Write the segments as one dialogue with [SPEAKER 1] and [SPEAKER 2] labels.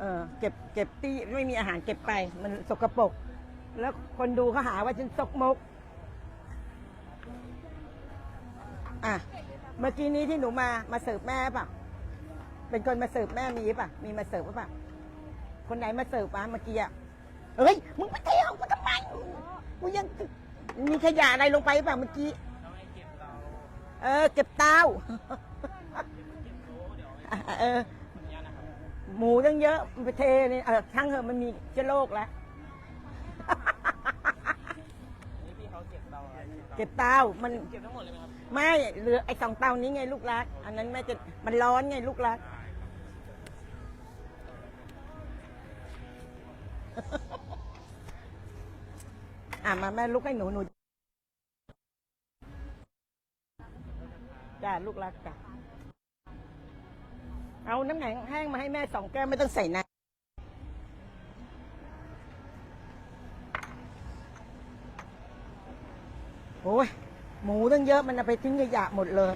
[SPEAKER 1] เออเก็บเก็บที่ไม่มีอาหารเก็บไป มันสกปรกแล้วคนดูเขาหาว่าฉันซกมก อะ เมื่อกี้นี้ที่หนูมามาเสิร์ฟแม่ป่ะ เป็นคนมาเสิร์ฟแม่มีป่ะ มีมาเสิร์ฟป่ะ คนไหนมาเสิร์ฟวะเมื่อกี้อะเฮ้ย มึงไปเที่ยวกูทำไมกูยังมีขยะอะไรลงไปป่ะเมื่อกี้ เออ เก็บเต้าเออ หมูตั้งเยอะมันไปเทนี่เออช่างเหอะมันมีเชื้อโรคแล้ว
[SPEAKER 2] นี่พี่เขาเก็บเราอะ
[SPEAKER 1] เก็บเต้ามัน
[SPEAKER 2] เก็บทั้งหมดเลยไหมครับ
[SPEAKER 1] ไม่เหลือไอ้สองเตานี้ไงลูกรัก อันนั้นแม่จะมันร้อนไงลูกรัก อะมาแม่ลุกให้หนูหนูจ้าลูกรักจ้ะ เอาน้ำแข็งแห้งมาให้แม่สองแก้วไม่ต้องใส่น้ำโอ้ยหมูตั้งเยอะมันเอาไปทิ้งขยะหมดเลย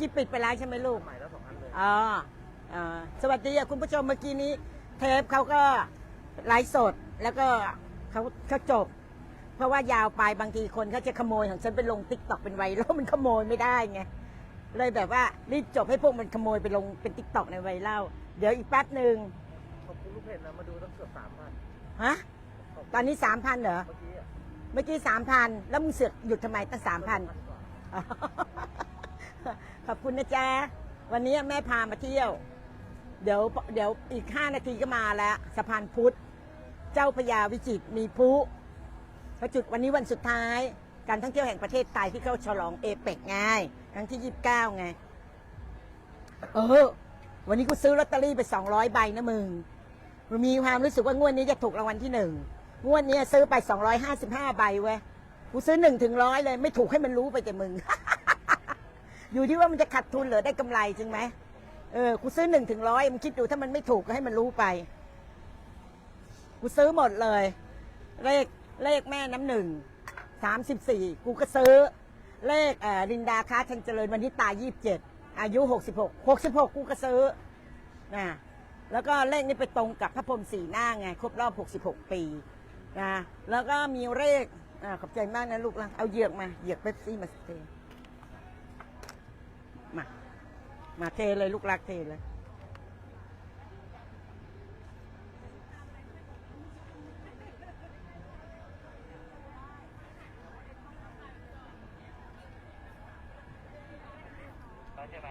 [SPEAKER 2] กี้
[SPEAKER 1] ปิดไปแล้วใช่ไหมลูก
[SPEAKER 2] อันใหม่แล้วสองอันเลย
[SPEAKER 1] อ๋ออ่าสวัสดีอะคุณผู้ชมเมื่อกี้นี้เทปเขาก็ไลฟ์สดแล้วก็เขาเขาจบ เพราะว่ายาวไปบางทีคนเขาจะขโมยของฉันไปลงติ๊กต็อกเป็นไวรัลมันขโมยไม่ได้ไงเลยแบบว่ารีบจบให้พวกมันขโมยไปลงเป็นติ๊กต็อกในไวรัลเดี๋ยวอีกแป๊บหนึ่ง
[SPEAKER 2] ขอบคุณลูกเพจนะมาดูตั้งเกือบสามพัน
[SPEAKER 1] ฮะตอนนี้สามพันเหรอ
[SPEAKER 2] เมื่อกี้อะ
[SPEAKER 1] เมื่อกี้สามพันแล้วมึงเสือกหยุดทำไมตั้งสามพัน
[SPEAKER 2] กว่า
[SPEAKER 1] ขอบคุณนะจ๊ะ วันนี้แม่พามาเที่ยว เดี๋ยวเดี๋ยวอีกห้านาทีก็มาแล้วสะพานพุทธ เจ้าพระยาวิจิตมีพลุพระจุดวันนี้วันสุดท้าย การท่องเที่ยวแห่งประเทศไทยที่เขาฉลองเอเปกไงครั้งที่ยี่สิบเก้าไง เออ วันนี้กูซื้อลอตเตอรี่ไปสองร้อยใบนะมึงมีความรู้สึกว่างวดนี้จะถูกรางวัลที่หนึ่งงวดนี้ซื้อไปสองร้อยห้าสิบห้าใบเว้ยกูซื้อหนึ่งถึงร้อยเลย ไม่ถูกให้มันรู้ไปแต่มึง อยู่ที่ว่ามันจะขาดทุนหรือได้กำไรจริงไหมเออกูซื้อหนึ่งถึงร้อยมันคิดดูถ้ามันไม่ถูกก็ให้มันรู้ไป กูซื้อหมดเลย เลขเลขแม่น้ำหนึ่งสามสิบสี่กูก็ซื้อ เลขเอ่อลินดาค้าชันเจริญวันนี้ตายยี่สิบเจ็ดอายุหกสิบหกหกสิบหกกูก็ซื้อนะแล้วก็เลขนี้ไปตรงกับพระพรหมสีหน้าไง ครบรอบหกสิบหกปีนะแล้วก็มีเลขอขอบใจมากนะลูกละเอาเหยือกมาเหยือกเป๊ปซี่มาเทม มาเทเลยลูกรักเทเลย
[SPEAKER 2] เข้าใช่ไหม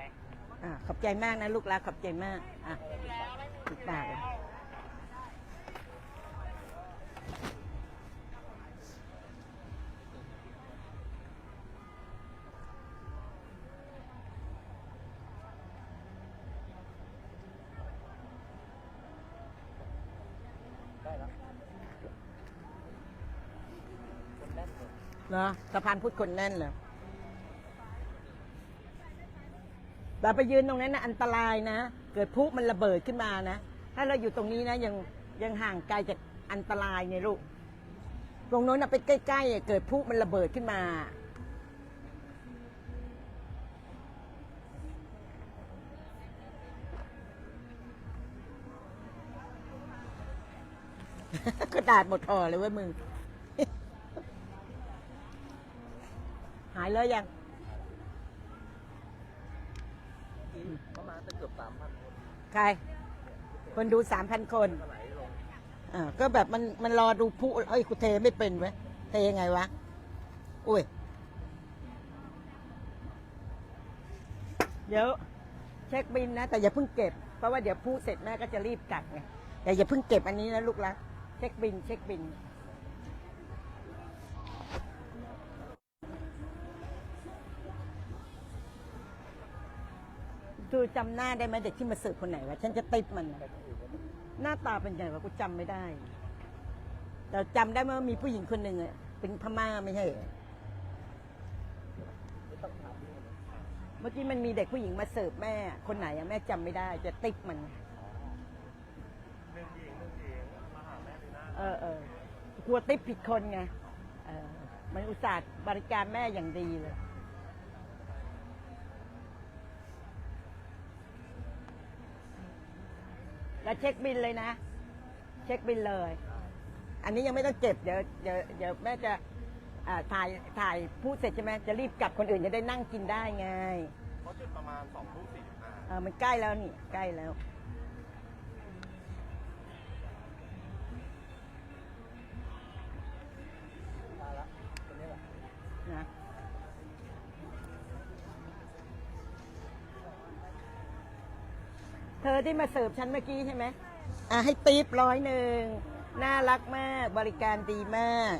[SPEAKER 1] อ่าขอบใจมากนะลูกรักขอบใจมาก อะติดปากเลย
[SPEAKER 2] ได้แล้วคนแน่น
[SPEAKER 1] สะพานพุทธคนแน่นเลยเราไปยืนตรงนั้นนะอันตรายนะ เกิดพลุมันระเบิดขึ้นมานะ ถ้าเราอยู่ตรงนี้นะยังยังห่างไกลจากอันตรายเนี่ยลูก ตรงโน้นนะไปใกล้ๆอะเกิดพลุมันระเบิดขึ้นมากระดาษหมดห่อเลยเว้ยมึง หาย เลยยัง
[SPEAKER 2] กินประมาณตั้งเกือบสามพันคน
[SPEAKER 1] ใคร คนดูสามพันคน
[SPEAKER 2] ก็ไหลลง
[SPEAKER 1] อ่าก็แบบมันมันรอดูผู้เอ้ยกูเทไม่เป็นเว้ยเทยังไงวะ อุ้ย เดี๋ยวเช็คบินนะ แต่อย่าเพิ่งเก็บ เพราะว่าเดี๋ยวผู้เสร็จแม่ก็จะรีบกลับไงแต่อย่าเพิ่งเก็บอันนี้นะลูกละเช็คบินเช็คบินูจำหน้าได้ไหมเด็กที่มาสืบคนไหนวะฉันจะติดมันนะหน้าตาเป็นไงวะกูจำไม่ได้ แต่จำได้ว่ามีผู้หญิงคนหนึ่งอะเป็นพม่าไม่ใช่เหรอเมื่อกี้มันมีเด็กผู้หญิงมาเสิร์ฟแม่ คนไหนอะแม่จำไม่ได้ จะติปมัน เออเออกลัวติปผิดคนไงเออมันอุตส่าห์บริการแม่อย่างดีเลย แล้วเช็คบินเลยนะ เช็คบินเลย อันนี้ยังไม่ต้องเก็บเดี๋ยวเดี๋ยวเดี๋ยวแม่จะอ่าถ่ายถ่ายพูดเสร็จใช่ไหมจะรีบกลับคนอื่นจะได้นั่งกินได้ไง
[SPEAKER 2] เขาจุดประมาณสองทุ่มสี่สิบห้า
[SPEAKER 1] เออมันใกล้แล้วนี่ใกล้แล้ว อที่มาเสิร์ฟฉันเมื่อกี้ใช่ไหมอะให้ตีบร้อยหนึ่งน่ารักมากบริการดีมาก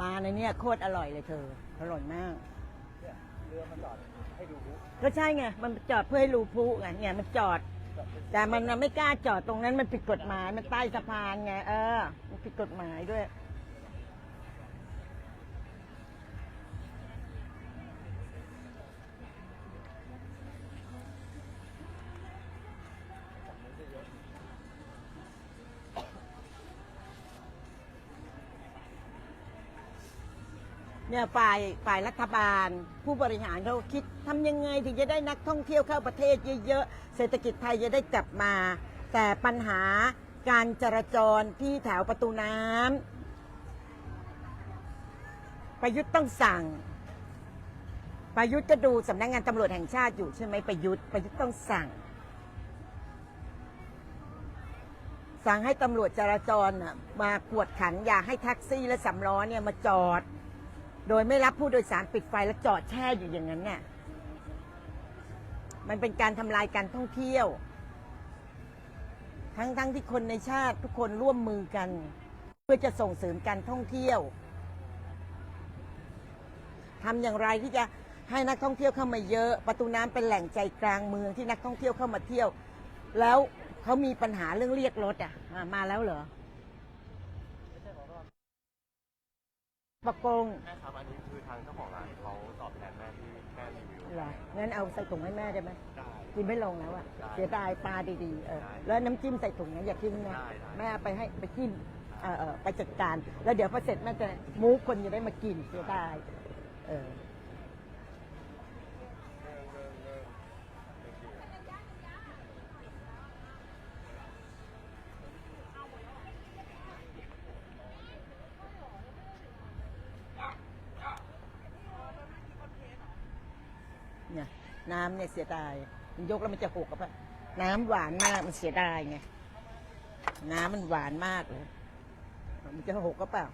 [SPEAKER 1] ปลาในเนี้ยโคตรอร่อยเลยเธอ อร่อยมาก
[SPEAKER 2] เนี่ยเรือมาจอดให้ดูบุ๊
[SPEAKER 1] ก็ใช่ไง มันจอดเพื่อให้รูพลุไงเนี่ยมันจอด แต่มันน่ะไม่กล้าจอดตรงนั้นมันผิดกฎหมายมันใต้สะพานไงเออมันผิดกฎหมายด้วย เนี่ยฝ่ายฝ่ายรัฐบาล ผู้บริหารเขาคิดทำยังไงถึงจะได้นักท่องเที่ยวเข้าประเทศเยอะๆ เศรษฐกิจไทยจะได้กลับมา แต่ปัญหาการจราจรที่แถวประตูน้ำประยุทธ์ต้องสั่ง ประยุทธ์จะดูสำนักงงานตำรวจแห่งชาติอยู่ใช่ไหมประยุทธ์ประยุทธ์ต้องสั่ง สั่งให้ตำรวจจราจรน่ะมากวดขันอย่าให้แท็กซี่และสำล้อเนี่ยมาจอด โดยไม่รับผู้โดยสารปิดไฟแล้วจอดแช่อยู่อย่างนั้นเนี่ยมันเป็นการทำลายการท่องเที่ยว ทั้งทั้งที่คนในชาติทุกคนร่วมมือกัน เพื่อจะส่งเสริมการท่องเที่ยวทำอย่างไรที่จะให้นักท่องเที่ยวเข้ามาเยอะประตูน้ำเป็นแหล่งใจกลางเมืองที่นักท่องเที่ยวเข้ามาเที่ยว แล้วเขามีปัญหาเรื่องเรียกรถอะมาแล้วเหรอ
[SPEAKER 2] ไม่ใช่ของเรา
[SPEAKER 1] ประกง
[SPEAKER 2] แม่ครับอันนี้คือทางเจ้าของร้านเขาตอบแทนแม่ที่แม่รีวิว
[SPEAKER 1] เหรองั้นเอาใส่ถุงให้แม่ได้ไหม
[SPEAKER 2] ได้
[SPEAKER 1] กินไม่ลงแล้วอะ
[SPEAKER 2] ได้
[SPEAKER 1] เสียดายปลาดีๆเออ
[SPEAKER 2] ได้
[SPEAKER 1] แล้วน้ำจิ้มใส่ถุงนะอย่าทิ้งนะ
[SPEAKER 2] ได้ได้
[SPEAKER 1] แม่เอาไปให้ไปจิ้มเออเออไปจัดการ แล้วเดี๋ยวพอเสร็จแม่จะมูฟคนจะได้มากินเสียดายเออเน้ำเนี่ยเสียดาย มันยกแล้วมันจะหกกับอะน้ำหวานมากมันเสียดายไง น้ำมันหวานมากเลย มันจะหกก็เปล่า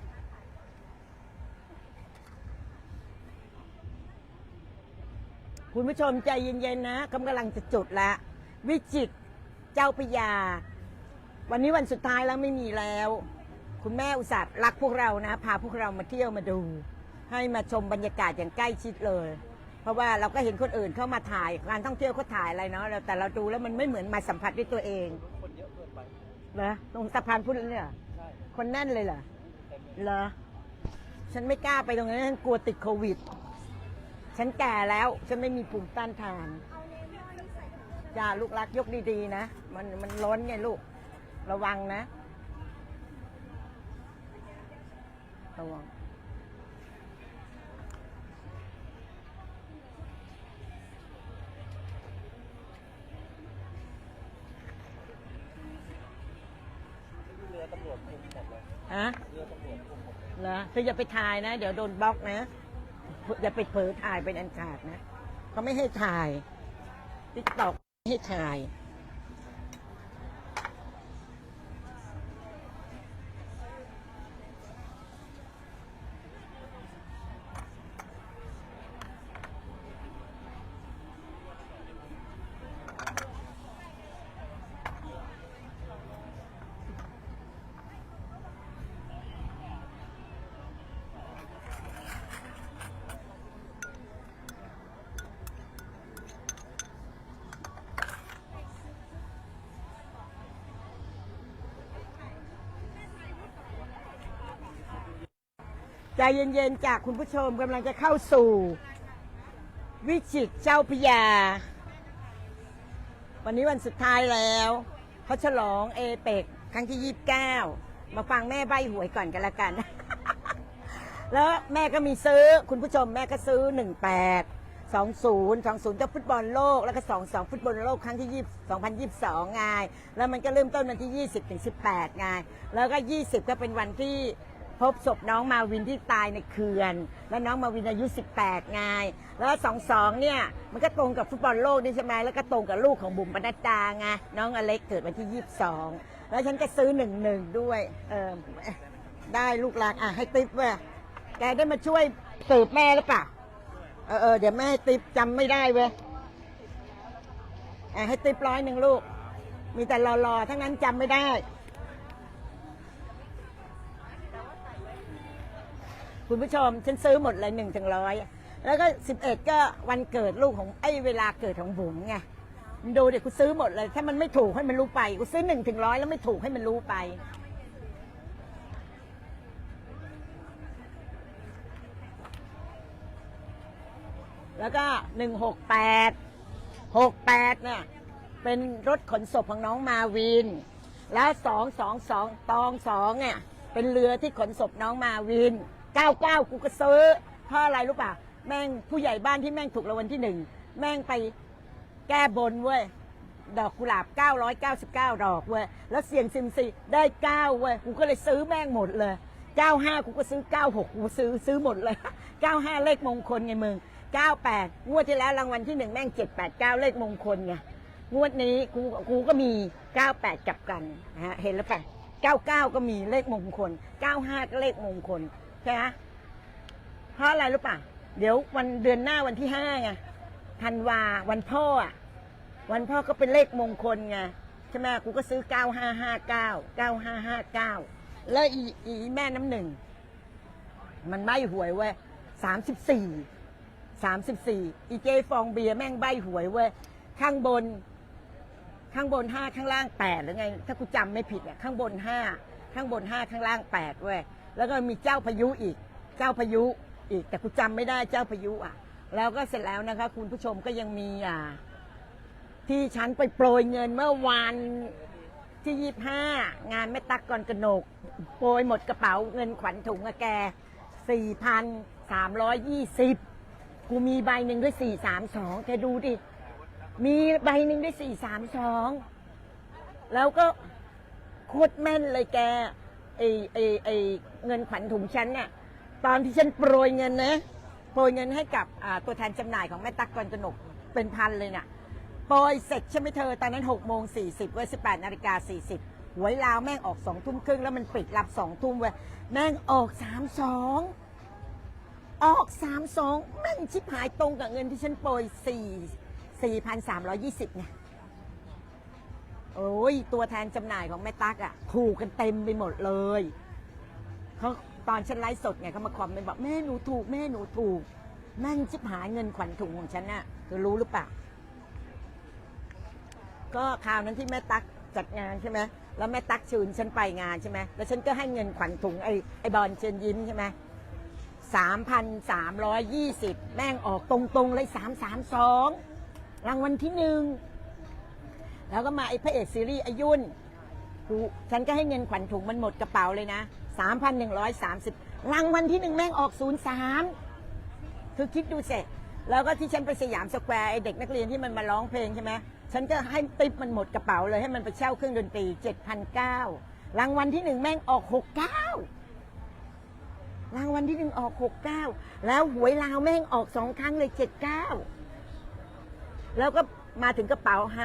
[SPEAKER 1] คุณผู้ชมใจเย็นๆนะกำลังจะจุดละ วิจิตเจ้าพยา วันนี้วันสุดท้ายแล้วไม่มีแล้ว คุณแม่อุตส่าห์รักพวกเรานะ พาพวกเรามาเที่ยวมาดู ให้มาชมบรรยากาศอย่างใกล้ชิดเลย เพราะว่าเราก็เห็นคนอื่นเข้ามาถ่ายการท่องเที่ยวเขาถ่ายอะไรเนาะแต่เราดูแล้วมันไม่เหมือนมาสัมผัสด้วยตัวเอง
[SPEAKER 2] คนเยอะเกินไป
[SPEAKER 1] เหรอตรงสะพานพุทธเนี่ยเหรอ
[SPEAKER 2] ใช่
[SPEAKER 1] คนแน่นเลยเหรอ
[SPEAKER 2] เต็มเลย
[SPEAKER 1] เหรอฉันไม่กล้าไปตรงนั้นฉันกลัวติดโควิด ฉันแก่แล้วฉันไม่มีภูมิต้านทานจ้าลูกรักยกดีๆ นะ มันมันล้นไงลูก ระวังนะ ระวัง ฮะ
[SPEAKER 2] เรือตำรวจคุมหมดเลย
[SPEAKER 1] เหรอเธออย่าไปถ่ายนะ เดี๋ยวโดนบล็อกนะ อย่าไปเผลอถ่ายเป็นอันขาดนะเขาไม่ให้ถ่ายติ๊กตอกไม่ให้ถ่าย ใจเย็นๆจากคุณผู้ชมกำลังจะเข้าสู่ วิจิตรเจ้าพยา วันนี้วันสุดท้ายแล้วเขาฉลองเอเปกครั้งที่ยี่สิบเก้ามาฟังแม่ใบหวยก่อนกันละกัน แล้วแม่ก็มีซื้อคุณผู้ชมแม่ก็ซื้อ18 20 20เจ้าฟุตบอลโลกแล้วก็22ฟุตบอลโลกครั้งที่20 2022ไงแล้วมันก็เริ่มต้นวันที่20ถึง18ไงแล้วก็20ก็เป็นวันที่ พบศพน้องมาวินที่ตายในเขื่อน แล้วน้องมาวินอายุ 18ไงแล้ว22เนี่ยมันก็ตรงกับฟุตบอลโลกนี่ใช่ไหมแล้วก็ตรงกับลูกของบุ๋มปนัดดาไงน้องอเล็กเกิดวันที่ 22 แล้วฉันก็ซื้อ11ด้วยเออได้ลูกหลานอะให้ติ๊บเว้ยแกได้มาช่วยสืบแม่หรือเปล่าเออเออเดี๋ยวแม่ติปจำไม่ได้เว้ยอะให้ติปร้อยหนึ่งลูก มีแต่รอๆทั้งนั้นจำไม่ได้ คุณผู้ชม ฉันซื้อหมดเลยหนึ่งถึงร้อยแล้วก็สิบเอ็ดก็วันเกิดลูกของไอ้เวลาเกิดของบุ๋มไงมึงดูเดี๋ยวกูซื้อหมดเลย ถ้ามันไม่ถูกให้มันรู้ไปกูซื้อหนึ่งถึงร้อยแล้วไม่ถูกให้มันรู้ไป แล้วก็หนึ่งหกแปดหกแปดเนี่ยเป็นรถขนศพของน้องมาวิน แล้วสองสองสองตองสองเนี่ยเป็นเรือที่ขนศพน้องมาวิน เก้าเก้ากูก็ซื้อเพราะอะไรรู้ป่ะ แม่งผู้ใหญ่บ้านที่แม่งถูกรางวัลที่หนึ่ง แม่งไปแก้บนเว้ย ดอกกุหลาบ 999 ดอกเว้ย แล้วเสียงซิมซีได้ 9 เว้ย กูก็เลยซื้อแม่งหมดเลย 95 กูก็ซื้อ 96 กูซื้อซื้อหมดเลย 95 เลขมงคลไงมึง 98 งวดที่แล้วรางวัลที่หนึ่งแม่ง 789 เลขมงคลไง งวดนี้กูกูก็มี 98 กลับกันนะฮะ เห็นแล้วป่ะ99 ก็มีเลขมงคล 95 ก็เลขมงคล ใช่ไหมเพราะอะไรรู้ป่ะ เดี๋ยววันเดือนหน้าวันที่5ไงธันวาวันพ่ออะวันพ่อก็เป็นเลขมงคลไงใช่ไหมกูก็ซื้อ9559 9559แล้วอีอีแม่น้ำหนึ่ง มันใบหวยเว้ย34 34อีเจฟองเบียร์แม่งใบหวยเว้ยข้างบน ข้างบน5ข้างล่าง8หรือไง ถ้ากูจำไม่ผิดอะข้างบน5ข้างบน5ข้างล่าง8เว้ย แล้วก็มีเจ้าพายุอีก เจ้าพายุอีก แต่กูจำไม่ได้เจ้าพายุอะ แล้วก็เสร็จแล้วนะคะ คุณผู้ชมก็ยังมีอ่าที่ฉันไปโปรยเงินเมื่อวานที่ยี่ห้างานแม่ตักก่อนกระหนก โปรยหมดกระเป๋าเงินขวัญถุงอะแกสี่พันสามร้อยยี่สิบกูมีใบหนึ่งด้วยสี่สามสองแกดูดิ มีใบหนึ่งด้วยสี่สามสองแล้วก็โคตรแม่นเลยแกไอไอไอ เงินขวัญถุงฉันเนี่ยตอนที่ฉันโปรยเงินนะโปรยเงินให้กับอ่าตัวแทนจำหน่ายของแม่ตักก่อนกระหนกเป็นพันเลยเนี่ยโปรยเสร็จใช่ไหมเธอตอนนั้น6โมง40เว้ย18นาฬิกา40หวยลาวแม่งออก2ทุ่มครึ่งแล้วมันปิดรับ2ทุ่มเว้ยแม่งออก32องออก32แม่งชิบหายตรงกับเงินที่ฉันโปรย4 4,320ไงโอ้ยตัวแทนจำหน่ายของแม่ตั๊กอะ ถูกกันเต็มไปหมดเลย เขาตอนฉันไลฟ์สดไงเขามาคอมเมนต์บอกแม่หนูถูกแม่หนูถูกแม่งชิบหายเงินขวัญถุงของฉันน่ะเธอรู้หรือเปล่าก็คราวนั้นที่แม่ตั๊กจัดงานใช่ไหมแล้วแม่ตั๊กชวนฉันไปงานใช่ไหมแล้วฉันก็ให้เงินขวัญถุงไอ้ไอ้บอลเชิญยิ้มใช่ไหมสามพันสามร้อยยี่สิบแม่งออกตรงๆเลยสามสามสองรางวัลที่หนึ่งแล้วก็มาไอ้พระเอกซีรีส์อายุน กูฉันก็ให้เงินขวัญถุงมันหมดกระเป๋าเลยนะสามพันหนึ่งร้อยสามสิบรางวัลที่หนึ่งแม่งออกศูนย์สามคือคิดดูเสร็จแล้วก็ที่ฉันไปสยามสแควร์ไอเด็กนักเรียนที่มันมาร้องเพลงใช่ไหมฉันก็ให้ติปมันหมดกระเป๋าเลยให้มันไปเช่าเครื่องดนตรีเจ็ดพันเก้ารางวัลที่หนึ่งแม่งออกหกเก้ารางวัลที่หนึ่งออกหกเก้าแล้วหวยลาวแม่งออกสองครั้งเลยเจ็ดเก้าแล้วก็มาถึงกระเป๋าไฮ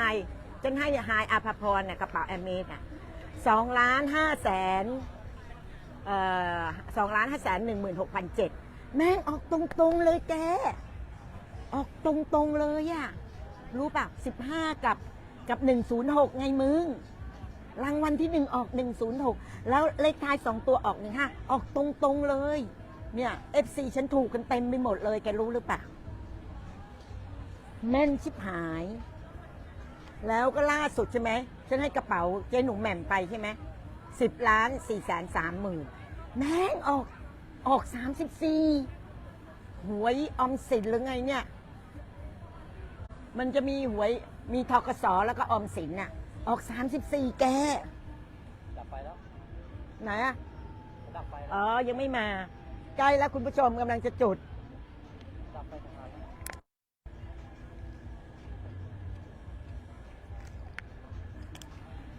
[SPEAKER 1] ฉันให้ไฮอาภพรเนี่ยกระเป๋าแอมเมสอะ สองล้านห้าแสนสองล้านห้าแสนหนึ่งหมื่นหกพันเจ็ดแม่งออกตรงๆเลยแก ออกตรงๆเลยอะรู้ป่ะสิบห้ากับกับหนึ่งศูนย์หกไงมึง รางวัลที่หนึ่งออกหนึ่งศูนย์หกแล้วเลขท้ายสองตัวออกหนึ่งห้าออกตรงๆเลย เนี่ยเอฟซีฉันถูกกันเต็มไปหมดเลยแกรู้หรือปล่าแม่นชิบหาย แล้วก็ล่าสุดใช่ไหมฉันให้กระเป๋าเจ๊หนูแหม่มไปใช่ไหมสิบล้านสี่แสนสามหมื่นแม่งออกออกสามสิบสี่หวยออมสินหรือไงเนี่ย มันจะมีหวยมีทกสแล้วก็ออมสินน่ะ ออกสามสิบสี่แก
[SPEAKER 2] ดับไฟแล้ว
[SPEAKER 1] ไหนอะ
[SPEAKER 2] ดับไฟแล้ว
[SPEAKER 1] อ๋อ ยังไม่มา ใกล้แล้วคุณผู้ชมกำลังจะจุด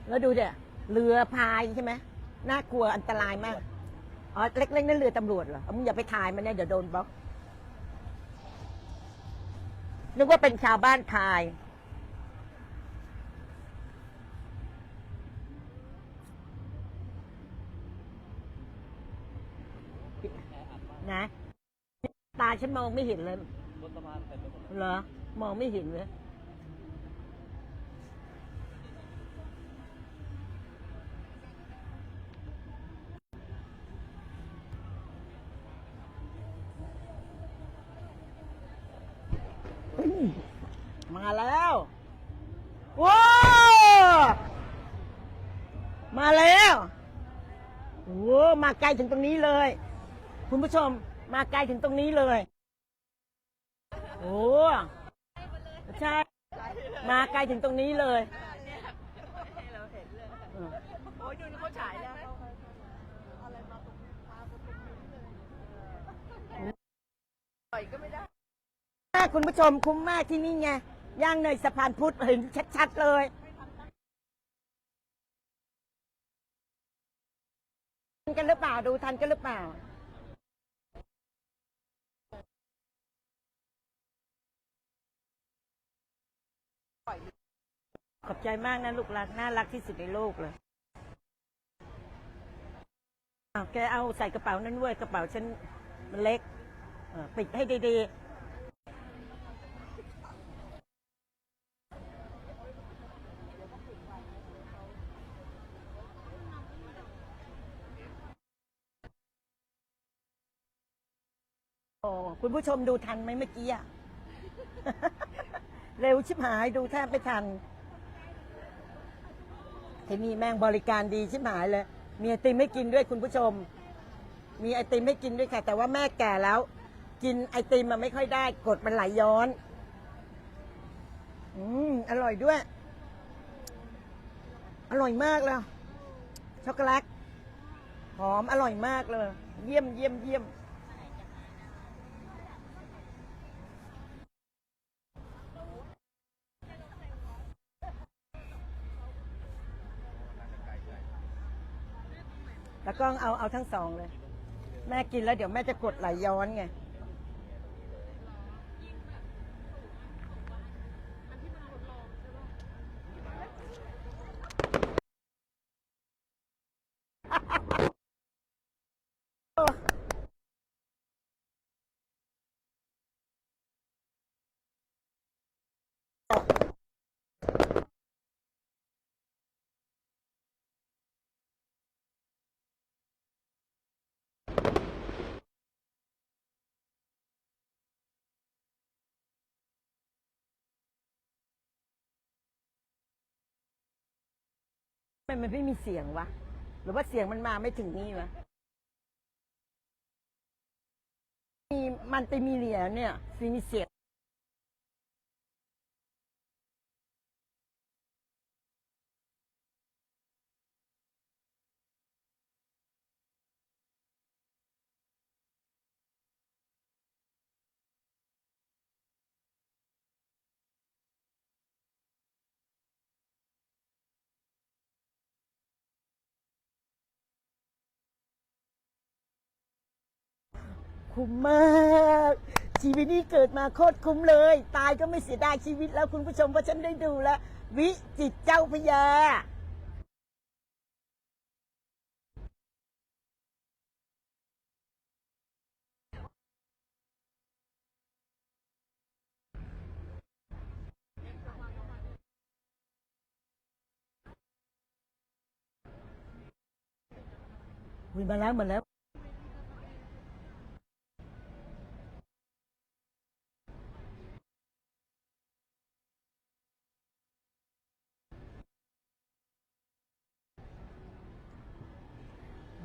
[SPEAKER 2] แล้ว
[SPEAKER 1] ดูเดี๋ยเรือพายใช่ไหมน่ากลัวอันตรายมากอ๋อเล็กๆนั่นเรือตำรวจเหรอเอามึงอย่าไปถ่ายมันเนี่ยเดี๋ยวโดนบล็อกนึกว่าเป็นชาวบ้านพาย นะ ตาฉันมองไม่เห็นเลย
[SPEAKER 2] เห
[SPEAKER 1] รอ มองไม่เห็นเลย มาแล้วว้าวมาแล้วโอ้มาไกลถึงตรงนี้เลย คุณผู้ชมมาไกลถึงตรงนี้เลยโอ้ใช่มาไกลถึงตรงนี้เลยเออ
[SPEAKER 3] โอ้ยดูนี่เขาฉายแล้วปล่อยก็ไม่ได้
[SPEAKER 1] คุณผู้ชมคุ้มมากที่นี่ไง ย่างเนยสะพานพุทธเห็นชัดๆเลยทันกันหรือเปล่าดูทันกันหรือเปล่า ขอบใจมากนะลูกรักน่ารักที่สุดในโลกเลยแกเอาใส่กระเป๋านั้นด้วยกระเป๋าฉันมันเล็กปิดให้ดีๆ คุณผู้ชมดูทันไหมเมื่อกี้อะเร็วชิบหายดูแทบไม่ทันที่นี่แม่งบริการดีชิบหายเลย มีไอติมให้กินด้วยคุณผู้ชม มีไอติมให้กินด้วยค่ะ แต่ว่าแม่แก่แล้ว กินไอติมมันไม่ค่อยได้กดมันไหลย้อน อืมอร่อยด้วย อร่อยมากเลยช็อกโกแลตหอมอร่อยมากเลย เยี่ยมเยี่ยมเยี่ยม แล้วก็เอาเอาทั้งสองเลย แม่กินแล้วเดี๋ยวแม่จะกดไหลย้อนไง ทำไมมันไม่มีเสียงวะ หรือว่าเสียงมันมาไม่ถึงนี่วะ มีมันติมีเลียเนี่ยมีเสียง คุ้มมาก ชีวิตนี้เกิดมาโคตรคุ้มเลย ตายก็ไม่เสียดายชีวิตแล้วคุณผู้ชมเพราะฉันได้ดูแล้ว วิจิตเจ้าพยาคุยมาแล้วหมดแล้ว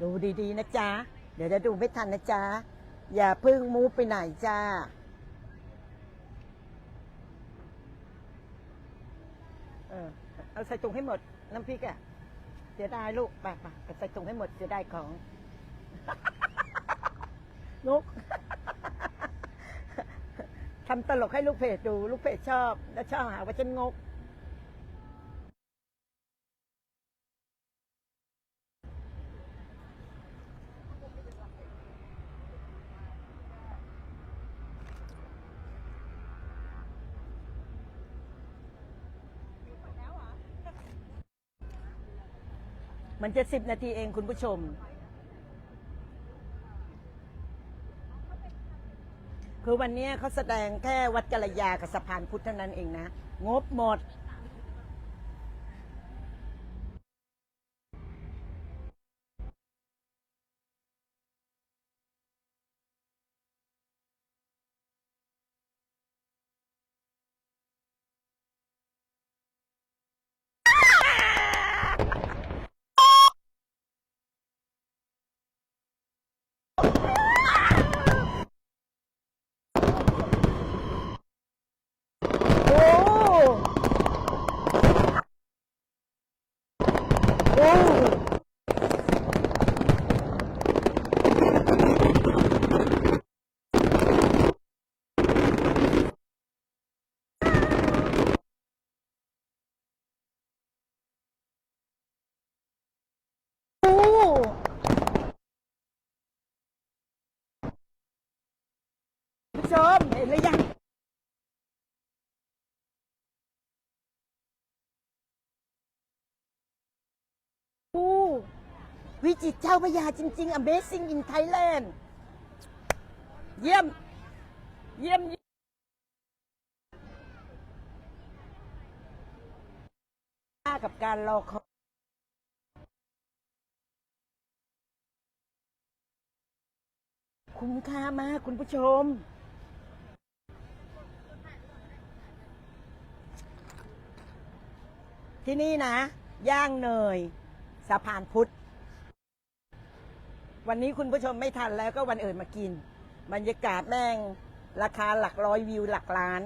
[SPEAKER 1] ดูดีๆนะจ๊ะ เดี๋ยวจะดูไม่ทันนะจ๊ะ อย่าพึ่งมูฟไปไหนจ้า เออ เอาใส่ถุงให้หมด น้ำพริกอะเสียดายลูกไปไปไปใส่ถุงให้หมดเสียดายของนุกทำตลกให้ลูกเพจดู ลูกเพจชอบ และชอบหาว่าฉันงก มันจะสิบนาทีเองคุณผู้ชม คือวันนี้เขาแสดงแค่วัดกัลยากับสะพานพุทธเท่านั้นเองนะ งบหมด โอ้โอ้โอ้ผู้ ชมเห็นหรือยังโอ้วิจิตรเจ้าพระยาจริง ๆ Amazing in Thailand เยี่ยม เยี่ยมเยี่ยมกับการรอคอยคุ้มค่ามากคุณผู้ชม ที่นี่นะ ย่างเนยสะพานพุทธ วันนี้คุณผู้ชมไม่ทันแล้วก็วันอื่นมากิน บรรยากาศแม่ง ราคาหลักร้อยวิวหลักล้าน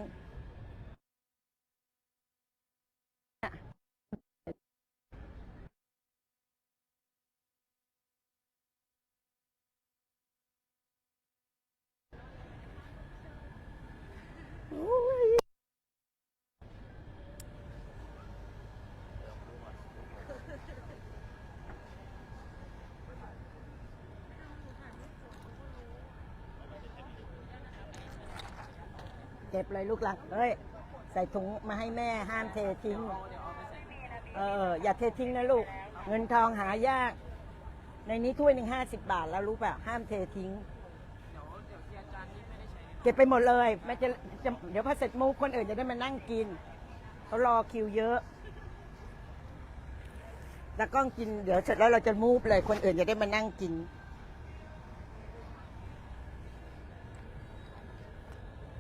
[SPEAKER 1] บเลยลูกหลังเฮ้ยใส่ถุงมาให้แม่ห้ามเททิ้ง เอออย่าเททิ้งนะลูก เงินทองหายาก ในนี้ถ้วยหนึ่งห้าสิบบาทแล้วรู้เปล่าห้ามเททิ้งเก็บไปหมดเลยแม่จะจะเดี๋ยวพอเสร็จมูฟคนอื่นจะได้มานั่งกินเขารอคิวเยอะแล้วก็กินเดี๋ยวเสร็จแล้วเราจะมูฟเลยคนอื่นจะได้มานั่งกิน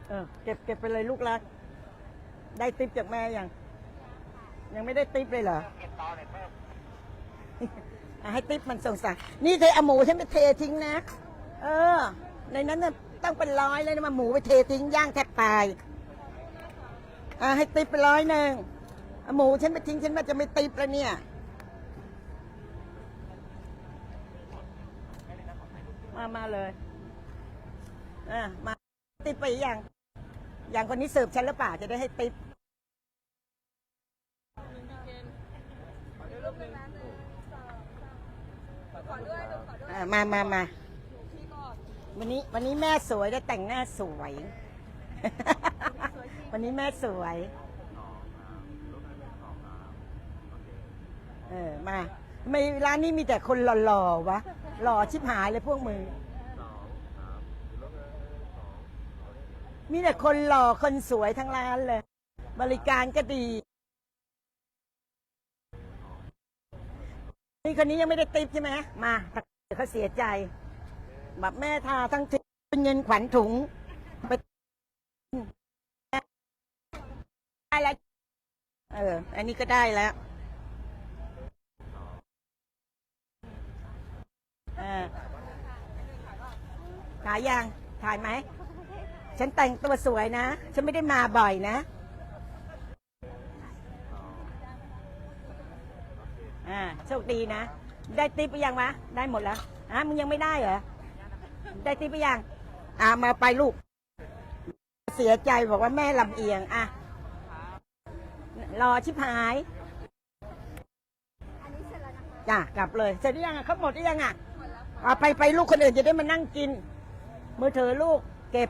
[SPEAKER 1] เออเก็บเก็บไปเลยลูกรัก ได้ติปจากแม่ยัง ยังไม่ได้ติปเลยเหรออะให้ติปมันส่งสารนี่เธอเอาหมูฉันไปเททิ้งนะ เออ ในนั้นน่ะต้องเป็นร้อยเลยนะมาหมูไปเททิ้งย่างแทบตายอะให้ติปไปร้อยหนึ่งเอาหมูฉันไปทิ้งฉันว่าจะไม่ติปแล้วเนี่ยมา มาเลย อะ มาติปไปยัง อย่างคนนี้เสิร์ฟฉันหรือเปล่าจะได้ให้ติปอะมามามาวันนี้วันนี้แม่สวยได้แต่งหน้าสวย วันนี้แม่สวย เออมาทำไม่ร้านนี้มีแต่คนหล่อๆวะ หล่อชิบหายเลยพวกมึง มีแต่คนหล่อคนสวยทั้งร้านเลย บริการก็ดี นี่คนนี้ยังไม่ได้ติปใช่ไหมมาเดี๋ยวเขาเสียใจแบบแม่ทาทั้งถึงเป็นเงินขวัญถุงไปได้แล้วเออ อันนี้ก็ได้แล้วอ่าถ่ายยังถ่ายไหม ฉันแต่งตัวสวยนะ ฉันไม่ได้มาบ่อยนะอ่าโชคดีนะ ได้ติปไปยังวะได้หมดแล้วอะมึงยังไม่ได้เหรอได้ติปไปยังอ่ามาไปลูก เสียใจบอกว่าแม่ลำเอียงอะรอชิบหายจ้ะกลับเลยเสร็จหรือยังอะเขาหมดหรือยังอะเอาไปไปลูกคนอื่นจะได้มานั่งกินมือถือลูกเก็บ